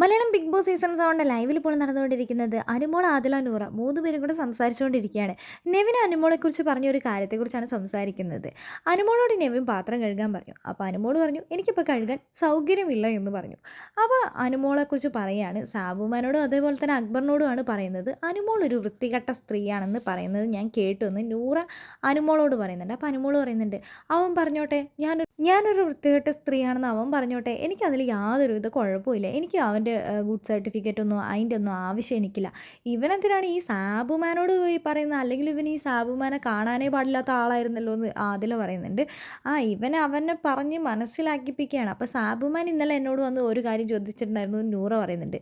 Malayalam big boss season സെവന്റെ ലൈവിൽ ഇപ്പോൾ നടന്നുകൊണ്ടിരിക്കുന്നത് അനുമോൾ ആദില നൂറ മൂന്ന് പേരും കൂടെ സംസാരിച്ചുകൊണ്ടിരിക്കുകയാണ്. നെവിൻ അനുമോളെക്കുറിച്ച് പറഞ്ഞ ഒരു കാര്യത്തെക്കുറിച്ചാണ് സംസാരിക്കുന്നത്. അനുമോളോട് നെവിൻ പാത്രം കഴുകാൻ പറഞ്ഞു. അപ്പോൾ അനുമോൾ പറഞ്ഞു എനിക്കിപ്പോൾ കഴുകാൻ സൗകര്യമില്ല എന്ന് പറഞ്ഞു. അപ്പോൾ അനുമോളെക്കുറിച്ച് പറയുകയാണ്. സാബുമാനോടും അതേപോലെ തന്നെ അക്ബറിനോടുമാണ് പറയുന്നത്. അനുമോൾ ഒരു വൃത്തികെട്ട സ്ത്രീയാണെന്ന് പറയുന്നത് ഞാൻ കേട്ടു എന്ന് നൂറ അനുമോളോട് പറയുന്നുണ്ട്. അപ്പോൾ അനുമോൾ പറയുന്നുണ്ട് അവൻ പറഞ്ഞോട്ടെ ഞാൻ ഞാനൊരു വൃത്തികെട്ട സ്ത്രീയാണെന്ന് അവൻ പറഞ്ഞോട്ടെ. എനിക്കതിൽ യാതൊരു വിധ കുഴപ്പമില്ല എനിക്ക് അവന്റെ ഗുഡ് സർട്ടിഫിക്കറ്റ് ഒന്നും അതിന്റെ ഒന്നും ആവശ്യം എനിക്കില്ല ഇവനെന്തിനാണ് ഈ സാബുമാനോട് പോയി പറയുന്നത്? അല്ലെങ്കിൽ ഇവൻ ഈ സാബുമാനെ കാണാനേ പാടില്ലാത്ത ആളായിരുന്നല്ലോ എന്ന് ആദില പറയുന്നുണ്ട്. ആ ഇവൻ അവനെ പറഞ്ഞ് മനസ്സിലാക്കിപ്പിക്കുകയാണ്. അപ്പോൾ സാബുമാൻ ഇന്നലെ എന്നോട് വന്ന് ഒരു കാര്യം ചോദിച്ചിട്ടുണ്ടായിരുന്നു നൂറ പറയുന്നുണ്ട്.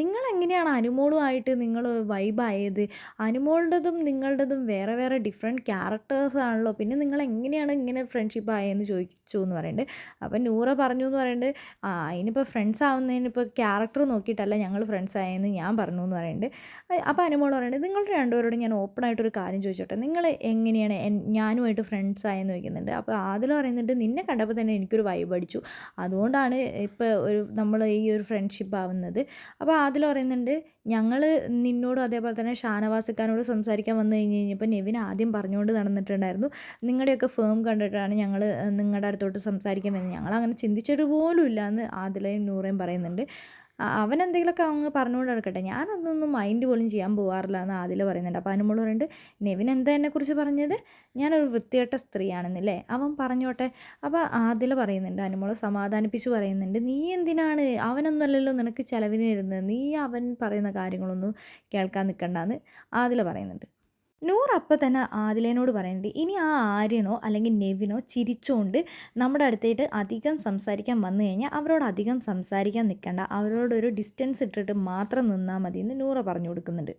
നിങ്ങൾ എങ്ങനെയാണ് അനുമോളുമായിട്ട് നിങ്ങൾ വൈബായത്? അനുമോളുടേതും നിങ്ങളുടേതും വേറെ വേറെ ഡിഫറെന്റ് ക്യാരക്ടേഴ്സ് ആണല്ലോ. പിന്നെ നിങ്ങൾ എങ്ങനെയാണ് ഇങ്ങനെ ഫ്രണ്ട്ഷിപ്പ് ആയെന്ന് ചോദിച്ചു എന്ന് പറയുന്നുണ്ട്. അപ്പം നൂറ പറഞ്ഞു എന്ന് പറയുന്നുണ്ട്. ആ അതിനിപ്പോൾ ഫ്രണ്ട്സ് ആവുന്നതിനിപ്പോൾ ക്യാരക്ടർ നോക്കിയിട്ടല്ല ഞങ്ങൾ ഫ്രണ്ട്സ് ആയെന്ന് ഞാൻ പറഞ്ഞു എന്ന് പറയുന്നുണ്ട് അപ്പോൾ അനുമോൾ പറയുന്നത് നിങ്ങളുടെ രണ്ടുപേരോടും ഞാൻ ഓപ്പൺ ആയിട്ടൊരു കാര്യം ചോദിച്ചോട്ടെ? നിങ്ങൾ എങ്ങനെയാണ് ഞാനുമായിട്ട് ഫ്രണ്ട്സ് ആയെന്ന് ചോദിക്കുന്നുണ്ട്? അപ്പോൾ ആദിൽ പറയുന്നുണ്ട് നിന്നെ കണ്ടപ്പോൾ തന്നെ എനിക്കൊരു വൈബ് അടിച്ചു. അതുകൊണ്ടാണ് ഇപ്പോൾ ഒരു നമ്മൾ ഈ ഒരു ഫ്രണ്ട്ഷിപ്പ് ആവുന്നത്. അപ്പോൾ ആദിൽ പറയുന്നുണ്ട് ഞങ്ങൾ നിന്നോടും അതേപോലെ തന്നെ ഷാനവാസക്കാരനോട് സംസാരിക്കാൻ വന്നു കഴിഞ്ഞ് കഴിഞ്ഞപ്പോൾ നെവിൻ ആദ്യം പറഞ്ഞുകൊണ്ട് നടന്നിട്ടുണ്ടായിരുന്നു. നിങ്ങളുടെയൊക്കെ ഫേം കണ്ടിട്ടാണ് ഞങ്ങൾ നിങ്ങളുടെ അടുത്തോട്ട് സംസാരിക്കാൻ വരുന്നത് ഞങ്ങൾ അങ്ങനെ ചിന്തിച്ചിട്ട് പോലും ഇല്ല എന്ന് ആദിലയും നൂറയും പറയുന്നുണ്ട്. അവൻ എന്തെങ്കിലുമൊക്കെ അങ്ങ് പറഞ്ഞുകൊണ്ട് നടക്കട്ടെ. ഞാനതൊന്നും മൈൻഡ് പോലും ചെയ്യാൻ പോകാറില്ല എന്ന് ആദ്യം പറയുന്നുണ്ട്. അപ്പോൾ അനുമോൾ പറയുന്നുണ്ട് നെവിൻ എന്താ എന്നെക്കുറിച്ച് പറഞ്ഞത്? ഞാനൊരു വൃത്തികെട്ട സ്ത്രീയാണെന്നല്ലേ അവൻ പറഞ്ഞോട്ടെ. അപ്പോൾ ആദില പറയുന്നുണ്ട് അനുമോളെ സമാധാനിപ്പിച്ച് പറയുന്നുണ്ട് നീ എന്തിനാണ്? അവനൊന്നുമല്ലല്ലോ നിനക്ക് ചിലവിന് ഇരുന്നത് നീ അവൻ പറയുന്ന കാര്യങ്ങളൊന്നും കേൾക്കാൻ നിൽക്കണ്ടെന്ന് ആദില പറയുന്നുണ്ട്. നൂറ് അപ്പം തന്നെ ആദിലേനോട് പറയുന്നുണ്ട് ഇനി ആ ആര്യനോ അല്ലെങ്കിൽ നെവിനോ ചിരിച്ചുകൊണ്ട് നമ്മുടെ അടുത്തേട്ട് അധികം സംസാരിക്കാൻ വന്നു കഴിഞ്ഞാൽ അവരോട് അധികം സംസാരിക്കാൻ നിൽക്കണ്ട അവരോടൊരു ഡിസ്റ്റൻസ് ഇട്ടിട്ട് മാത്രം നിന്നാൽ മതി എന്ന് നൂറ പറഞ്ഞു കൊടുക്കുന്നുണ്ട്.